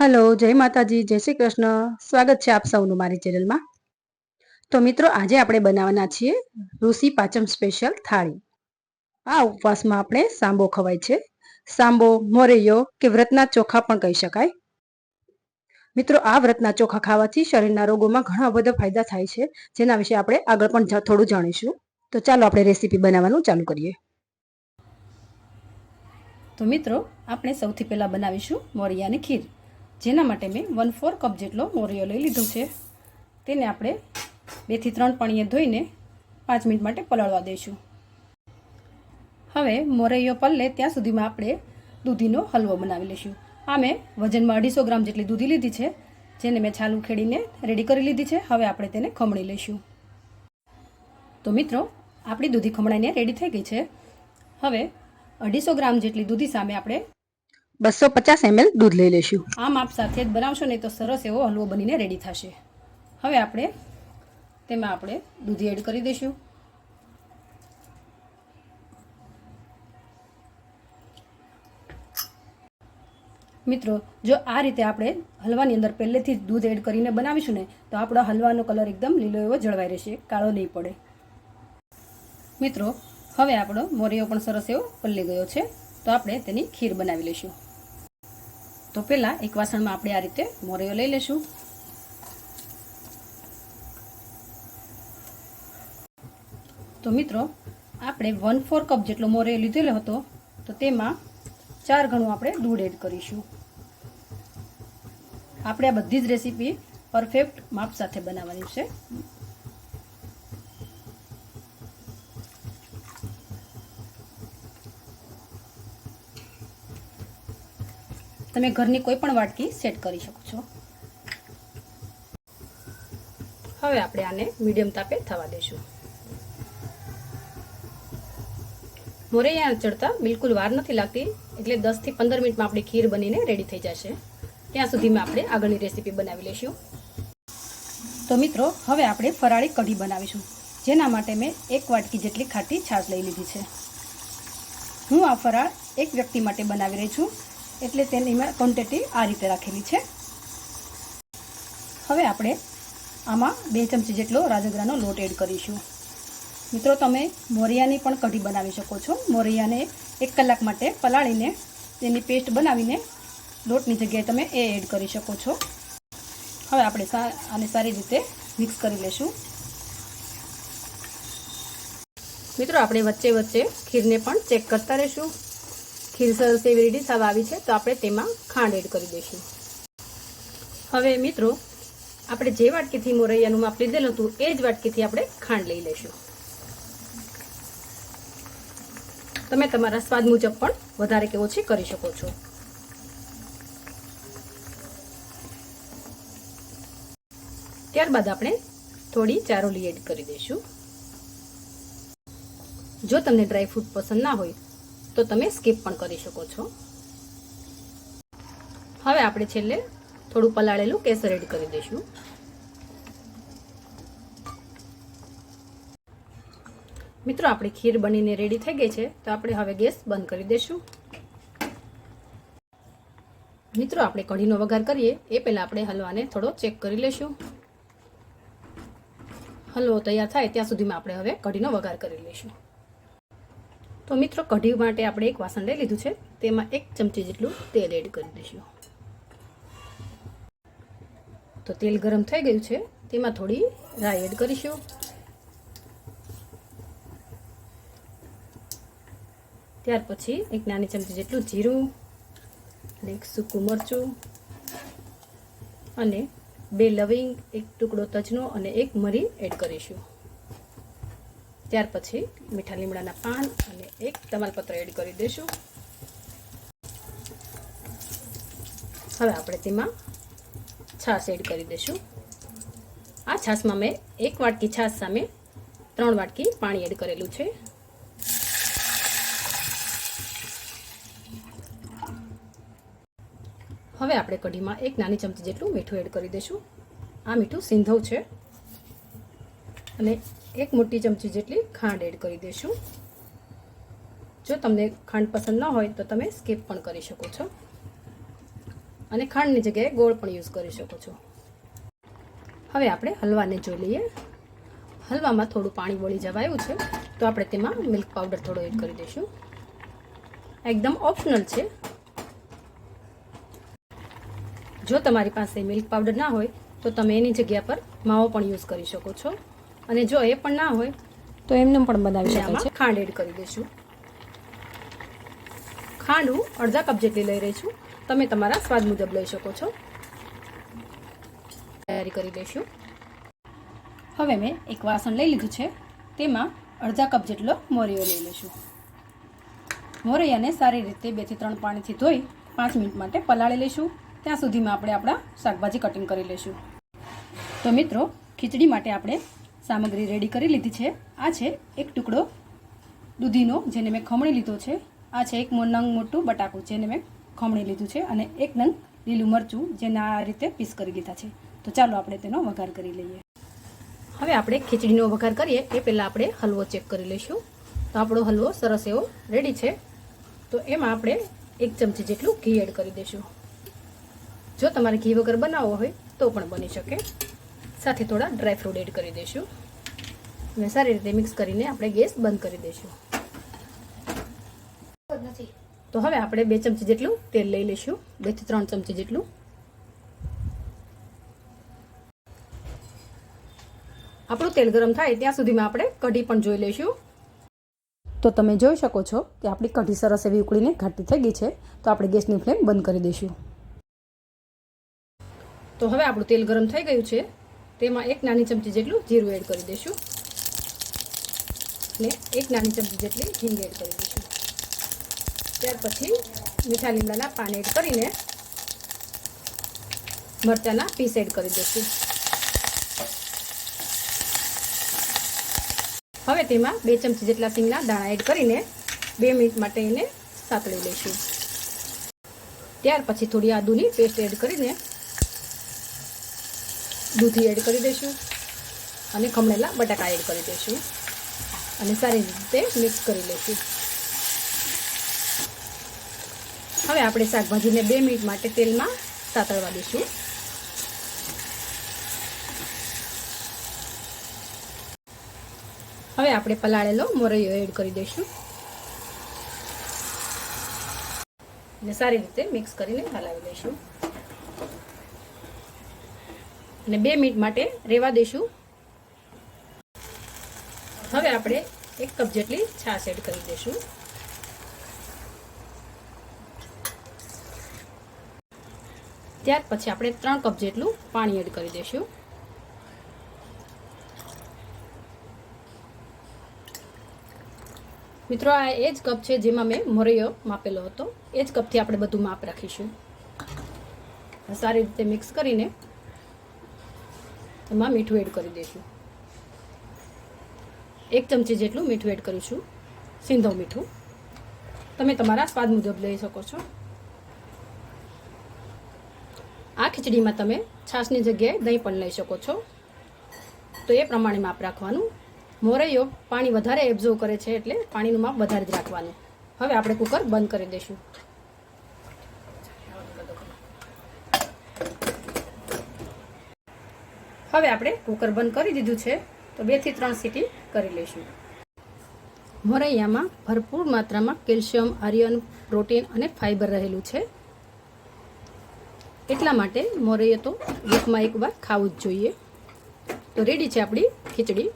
Hello જય માતાજી, જય શ્રી કૃષ્ણ. સ્વાગત છે આપ સૌનું મારી ચેનલમાં. તો મિત્રો, આજે આપણે બનાવવાના છીએ ઋષિ પાચમ સ્પેશિયલ થાળી. આ ઉપવાસમાં આપણે સાંબો ખવાય છે. સાંબો, મોરૈયો કે વ્રતના ચોખા પણ કહી શકાય. મિત્રો, આ વ્રતના ચોખા ખાવાથી શરીરના રોગોમાં ઘણા બધા ફાયદા થાય છે. જેના વિશે આપણે આગળ પણ થોડું જાણીશું. તો ચાલો આપણે રેસીપી બનાવવાનું ચાલુ કરીએ. તો મિત્રો, આપણે સૌથી પહેલાં બનાવીશું મોરિયાની ખીર. જેના માટે મેં વન ફોર કપ જેટલો મોરિયો લઈ લીધો છે. તેને આપણે બેથી ત્રણ પાણીએ ધોઈને પાંચ મિનિટ માટે પલાળવા દઈશું. હવે મોરૈયો પલળે ત્યાં સુધીમાં આપણે દૂધીનો હલવો બનાવી લઈશું. આ મેં વજનમાં અઢીસો ગ્રામ જેટલી દૂધી લીધી છે, જેને મેં છાલ ઉખેડીને રેડી કરી લીધી છે. હવે આપણે તેને ખમણી લઈશું. તો મિત્રો, આપણી દૂધી ખમણાઈને રેડી થઈ ગઈ છે. હવે અઢીસો ગ્રામ જેટલી દૂધી સામે આપણે બસો પચાસ એમએલ દૂધ લઈ લઈશું આ માપ સાથે જ બનાવશો ને તો સરસ એવો હલવો બનીને રેડી થશે. હવે આપણે તેમાં આપણે દૂધ એડ કરી દઈશું. મિત્રો, જો આ રીતે આપણે હલવાની અંદર પહેલેથી જ દૂધ એડ કરીને બનાવીશું ને, તો આપણો હલવાનો કલર એકદમ લીલો એવો જળવાઈ રહેશે, કાળો નહીં પડે. મિત્રો, હવે આપણો મોરિયો પણ સરસ એવો પલ્લી ગયો છે, તો આપણે તેની ખીર બનાવી લઈશું. તો પહેલાં એક વાસણમાં આપણે આ રીતે મોરિયો લઈ લઈશું તો મિત્રો, આપણે વન ફોર કપ જેટલો મોરિયો લીધેલો હતો, તો તેમાં ચાર ગણું આપણે દૂધ એડ કરીશું. આપણે આ બધી જ રેસીપી પરફેક્ટ માપ સાથે બનાવવાની છે. તમે ઘરની કોઈ પણ વાટકી સેટ કરી શકો છો. હવે આપણે આને મીડિયમ તાપે થવા દેશું. મોરૈયા ચડતા બિલકુલ વાર નથી લાગતી, એટલે દસથી પંદર મિનિટમાં આપણી ખીર બનીને રેડી થઈ જશે. ત્યાં સુધીમાં આપણે આગળની રેસીપી બનાવી લઈશું. તો મિત્રો, હવે આપણે ફરાળી કઢી બનાવીશું, જેના માટે મેં એક વાટકી જેટલી ખાટી છાશ લઈ લીધી છે. હું આ ફરાળ એક વ્યક્તિ માટે બનાવી રહી છું. એટલે તેની મેં ક્વોન્ટિટી આ રીતે રાખેલી છે. હવે આપણે આમાં બે ચમચી જેટલો રાજગરાનો લોટ એડ કરીશું. મિત્રો, તમે મોરિયાની પણ કઢી બનાવી શકો છો. મોરિયાને એક કલાક માટે પલાળીને તેની પેસ્ટ બનાવીને લોટની જગ્યાએ તમે એ એડ કરી શકો છો. હવે આપણે આને સારી રીતે મિક્સ કરી લેશું. મિત્રો, આપણે વચ્ચે વચ્ચે ખીરને પણ ચેક કરતા રહીશું. ખીર સરસ થવા આવી છે, તો આપણે તેમાં ખાંડ એડ કરી દઈશું. હવે મિત્રો, આપણે જે વાટકીથી મોરૈયાનું માપ લીધેલું હતું, એ જ વાટકીથી આપણે ખાંડ લઈ લઈશું. તમે તમારા સ્વાદ મુજબ પણ વધારે કે ઓછી કરી શકો છો. ત્યારબાદ આપણે થોડી ચારોલી એડ કરી દઈશું. જો તમને ડ્રાય ફ્રૂટ પસંદ ના હોય તો તમે સ્કીપ પણ કરી શકો છો. હવે આપણે છેલ્લે થોડું પલાળેલું કેસર એડ કરી દઈશું. મિત્રો, આપણી ખીર બનીને રેડી થઈ ગઈ છે, તો આપણે હવે ગેસ બંધ કરી દઈશું. મિત્રો, આપણે કઢીનો વઘાર કરીએ, એ પહેલાં આપણે હલવાને થોડો ચેક કરી લઈશું. હલવો તૈયાર થાય ત્યાં સુધીમાં આપણે હવે કઢીનો વઘાર કરી લઈશું. તો મિત્રો, કઢી માટે આપણે એક વાસણ લઈ લીધું છે. તેમાં એક ચમચી જેટલું તેલ એડ કરી દઈશું. તો તેલ ગરમ થઈ ગયું છે. તેમાં થોડી રાઈ એડ કરીશું. ત્યાર પછી એક નાની ચમચી જેટલું જીરું અને એક સૂકું મરચું અને બે લવિંગ, એક ટુકડો તજનો અને એક મરી એડ કરીશું. ત્યાર પછી મીઠા લીમડાના પાન એક તમાલપત્ર એડ કરી દઈશું. હવે આપણે તેમાં છાશ એડ કરી દઈશું. આ છાશમાં મેં એક વાટકી છાશ સામે ત્રણ વાટકી પાણી એડ કરેલું છે. હવે આપણે કઢીમાં એક નાની ચમચી જેટલું મીઠું એડ કરી દઈશું. આ મીઠું સિંધવ છે. અને એક મોટી ચમચી જેટલી ખાંડ એડ કરી દઈશું. જો તમને ખાંડ પસંદ ન હોય તો તમે સ્કીપ પણ કરી શકો છો. અને ખાંડની જગ્યાએ ગોળ પણ યુઝ કરી શકો છો. હવે આપણે હલવાને જોઈ લઈએ. હલવામાં થોડું પાણી વળી જવાયું છે તો આપણે તેમાં મિલ્ક પાવડર થોડો એડ કરી દઈશું. એકદમ ઓપ્શનલ છે. જો તમારી પાસે મિલ્ક પાવડર ના હોય તો તમે એની જગ્યા પર માવો પણ યુઝ કરી શકો છો. અને જો એ પણ ના હોય તો એમને પણ બનાવી શકાય છે. ખાંડ એડ કરી દઈશું. ખાંડ હું અડધા કપ જેટલી લઈ રહી છું. તમે તમારા સ્વાદ મુજબ લઈ શકો છો. તૈયારી કરી દઈશું હવે મેં એક વાસણ લઈ લીધું છે. તેમાં અડધા કપ જેટલો મોરિયો લઈ લઈશું. મોરૈયાને સારી રીતે બેથી ત્રણ પાણીથી ધોઈ પાંચ મિનિટ માટે પલાળી લઈશું. ત્યાં સુધીમાં આપણે આપણા શાકભાજી કટિંગ કરી લઈશું. તો મિત્રો, ખીચડી માટે આપણે સામગ્રી રેડી કરી લીધી છે. આ છે એક ટુકડો દૂધીનો, જેને મેં ખમણી લીધો છે. આ છે એક નંગ મોટું બટાકું જેને મેં ખમણી લીધું છે અને એક નંગ લીલું મરચું જેને આ રીતે પીસ કરી લીધા છે. તો ચાલો આપણે તેનો વઘાર કરી લઈએ. હવે આપણે ખીચડીનો વઘાર કરીએ. એ પહેલાં આપણે હલવો ચેક કરી લઈશું. તો આપણો હલવો સરસ એવો રેડી છે. તો એમાં આપણે એક ચમચી જેટલું ઘી એડ કરી દઈશું. જો તમારે ઘી વગર બનાવવો હોય તો પણ બની શકે. સાથે થોડા ડ્રાય ફ્રૂટ એડ કરી દઈશું. અને સારી રીતે મિક્સ કરીને આપણે ગેસ બંધ કરી દઈશું. તો હવે આપણે બે ચમચી જેટલું તેલ લઈ લઈશું. બેથી ત્રણ ચમચી જેટલું. આપણું તેલ ગરમ થાય ત્યાં સુધીમાં આપણે કઢી પણ જોઈ લઈશું. તો તમે જોઈ શકો છો કે આપણી કઢી સરસ એવી ઉકળીને ઘાટી થઈ ગઈ છે. તો આપણે ગેસની ફ્લેમ બંધ કરી દઈશું. તો હવે આપણું તેલ ગરમ થઈ ગયું છે. તેમાં એક નાની ચમચી જેટલું જીરું એડ કરી દઈશું. અને એક નાની ચમચી જેટલી હિંગ એડ કરી દઈશું. ત્યાર પછી મીઠા લીમડાના પાન એડ કરીને મરચાના પીસ એડ કરી દઈશું. હવે તેમાં બે ચમચી જેટલા સિંગના દાણા એડ કરીને બે મિનિટ માટે એને સાતળી લઈશું. ત્યાર પછી થોડી આદુની પેસ્ટ એડ કરીને દૂધી એડ કરી દઈશું અને ખમણેલા બટાકા એડ કરી દઈશું. અને સારી રીતે મિક્સ કરી લઈશું. હવે આપણે શાકભાજીને બે મિનિટ માટે તેલમાં સાતળવા દઈશું. હવે આપણે પલાળેલો મોરૈયો એડ કરી દઈશું. અને સારી રીતે મિક્સ કરીને હલાવી દઈશું. અને બે મિનિટ માટે રેવા દઈશું. હવે આપણે એક કપ જેટલી છાશ એડ કરી દઈશું. ત્યાર પછી આપણે ત્રણ કપ જેટલું પાણી એડ કરી દઈશું. મિત્રો, આ એ જ કપ છે જેમાં મેં મોરૈયો માપેલો હતો. એ જ કપથી આપણે બધું માપ રાખીશું. સારી રીતે મિક્સ કરીને એમાં મીઠું એડ કરી દઈશું. એક ચમચી જેટલું મીઠું એડ કરીશું સિંધો મીઠું. તમે તમારા સ્વાદ મુજબ લઈ શકો છો. આ ખીચડીમાં તમે છાશની જગ્યાએ દહીં પણ લઈ શકો છો. તો એ પ્રમાણે માપ રાખવાનું. મોરૈયો પાણી વધારે એબ્ઝોર્વ કરે છે એટલે પાણીનું માપ વધારે જ રાખવાનું. હવે આપણે કુકર બંધ કરી દઈશું. હવે આપણે કુકર બંધ કરી દીધું છે, તો બેથી ત્રણ સીટી કરી લઈશું. મોરૈયામાં ભરપૂર માત્રામાં કેલ્શિયમ, આયર્ન, પ્રોટીન અને ફાઇબર રહેલું છે. એટલા માટે મોરૈયો તો વીકમાં એકવાર ખાવું જ જોઈએ. તો રેડી છે આપણી ખીચડી.